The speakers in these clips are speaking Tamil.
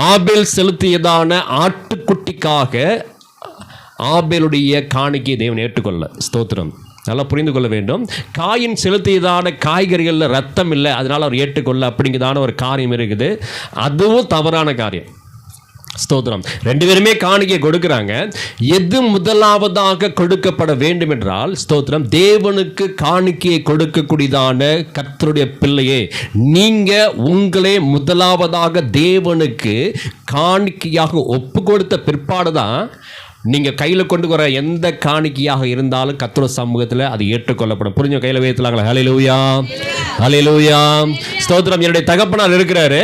ஆபேல் செலுத்தியதான ஆட்டுக்குட்டிக்காக ஆபேலுடைய காணிக்கை தேவன் ஏற்றுக்கொள்ள. ஸ்தோத்திரம். நல்லா புரிந்து கொள்ள வேண்டும். காயின் செலுத்தியதான காய்கறிகளில் ரத்தம் இல்லை. அதனால் அவர் ஏற்றுக்கொள்ள அப்படிங்கிறதான ஒரு காரியம் இருக்குது. அதுவும் தவறான காரியம். ஸ்தோத்திரம். ரெண்டு பேருமே காணிக்கை கொடுக்குறாங்க. எது முதலாவதாக கொடுக்கப்பட வேண்டும் என்றால் ஸ்தோத்திரம் தேவனுக்கு காணிக்கையை கொடுக்கக்கூடியதான கர்த்தருடைய பிள்ளையே நீங்கள் உங்களே முதலாவதாக தேவனுக்கு காணிக்கையாக ஒப்பு கொடுத்த பிற்பாடு தான் நீங்கள் கையில் கொண்டு வர எந்த காணிக்கையாக இருந்தாலும் கர்த்தர் சமூகத்தில் அது ஏற்றுக்கொள்ளப்படும். புரிஞ்ச கையில் வைத்துலாங்களா ஹலிலூயா ஹலிலூயா ஸ்தோத்திரம். என்னுடைய தகப்பனார் இருக்கிறாரு.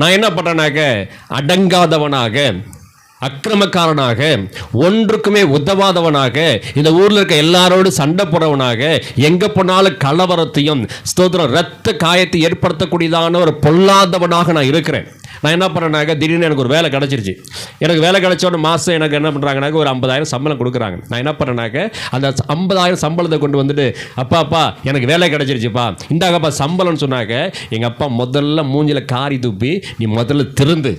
நான் என்ன பண்ணுறேனாக்க அடங்காதவனாக அக்கிரமக்காரனாக ஒன்றுக்குமே உதவாதவனாக இந்த ஊரில் இருக்க எல்லாரோடும் சண்டை போடுறவனாக எங்கே போனாலும் கலவரத்தையும் ஸ்தோத்திரம் ரத்த காயத்தை ஏற்படுத்தக்கூடியதான ஒரு பொல்லாதவனாக நான் இருக்கிறேன். நான் என்ன பண்ணுறேனாக்க திடீர்னு எனக்கு ஒரு வேலை கிடச்சிருச்சு. எனக்கு வேலை கிடைச்சோன்னு மாதம் எனக்கு என்ன பண்ணுறாங்கனாக்க ஒரு ஐம்பதாயிரம் சம்பளம் கொடுக்குறாங்க. நான் என்ன பண்ணுறேனாக்க அந்த ஐம்பதாயிரம் சம்பளத்தை கொண்டு வந்துட்டு அப்பா அப்பா எனக்கு வேலை கிடச்சிருச்சுப்பா. இந்தாக்கப்பா சம்பளம்னு சொன்னாக்க எங்கள் அப்பா முதல்ல மூஞ்சில காரி துப்பி நீ முதல்ல திருந்து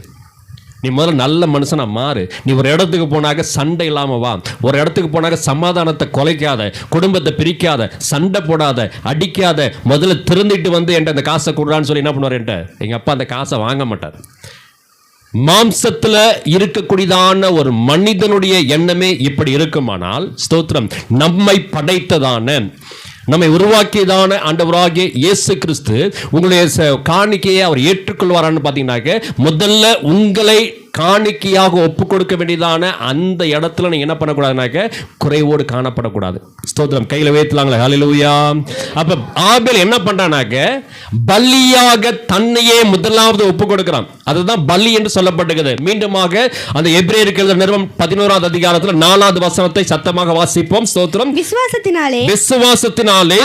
நீ முதல்ல நல்ல மனுஷனா மாறு. நீ ஒரு இடத்துக்கு போனாக்க சண்டை இல்லாமல் வா. ஒரு இடத்துக்கு போனாக்க சமாதானத்தை குலைக்காத குடும்பத்தை பிரிக்காத சண்டை போடாத அடிக்காத முதல்ல திருந்திட்டு வந்து என்கிட்ட அந்த காசை கொடுறான்னு சொல்லி என்ன பண்ணுவார் என்கிட்ட? எங்கள் அப்பா அந்த காசை வாங்க மாட்டார். மாம்சத்தில் இருக்கக்கூடியதான ஒரு மனிதனுடைய எண்ணமே இப்படி இருக்குமானால் ஸ்தோத்திரம் நம்மை படைத்ததான நம்மை உருவாக்கியதான ஆண்டவராகிய இயேசு கிறிஸ்து உங்களுடைய ச- காணிக்கையை அவர் ஏற்றுக்கொள்வாரான்னு பார்த்தீங்கன்னாக்க முதல்ல உங்களை காணிக்கையாக ஒப்பு கொடுக்க வேண்டியதான அந்த இடத்துல நீங்க என்ன பண்ணக்கூடாதுனாக்க குறைவோடு காணப்படக்கூடாது. ஸ்தோத்திரம் கையில வைத்துலாங்களே ஹalleluya அப்ப ஆபேல் என்ன பண்றானாக்க பலியாக தன்னையே முதலாவது ஒப்பு கொடுக்கிறான். அதுதான் பலி என்று சொல்லப்பட்டிருக்கிறது மீண்டுமாக அந்த எபிரேயருக்கு எழுதின நிறுவனம் பதினோராவது அதிகாரத்துல நாலாவது வசனத்தை சத்தமாக வாசிப்போம். ஸ்தோத்திரம். விசுவாசத்தினாலே விசுவாசத்தினாலே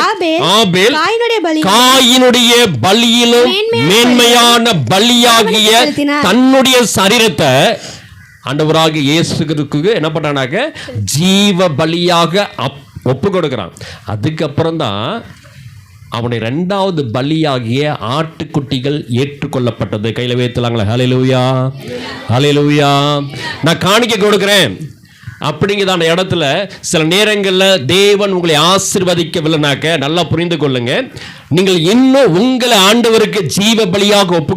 ஆபேல் காயினுடைய பலி காயினுடைய பலியிலும் மேன்மையான பலியாகிய. தன்னுடைய சரீரத்தை ஆண்டவராக இயேசுக்கு என்ன பண்றானாக்க ஜீவ பலியாக அப்- ஒப்பு கொடுக்குறான் அதுக்கப்புறம் தான் அவனை ரெண்டாவது பலியாகிய ஆட்டுக்குட்டிகள் ஏற்றுக்கொள்ளப்பட்டது. கையில் வைத்துலாங்களா ஹலே லூயா ஹலே லூயா நான் காணிக்க கொடுக்கிறேன். அப்படிங்கிறதான இடத்துல சில நேரங்களில் தேவன் உங்களை ஆசிர்வதிக்கவில்லைனாக்க நல்லா புரிந்து கொள்ளுங்க. நீங்கள் இன்னும் உங்களை ஆண்டவருக்கு ஜீவ பலியாக ஒப்பு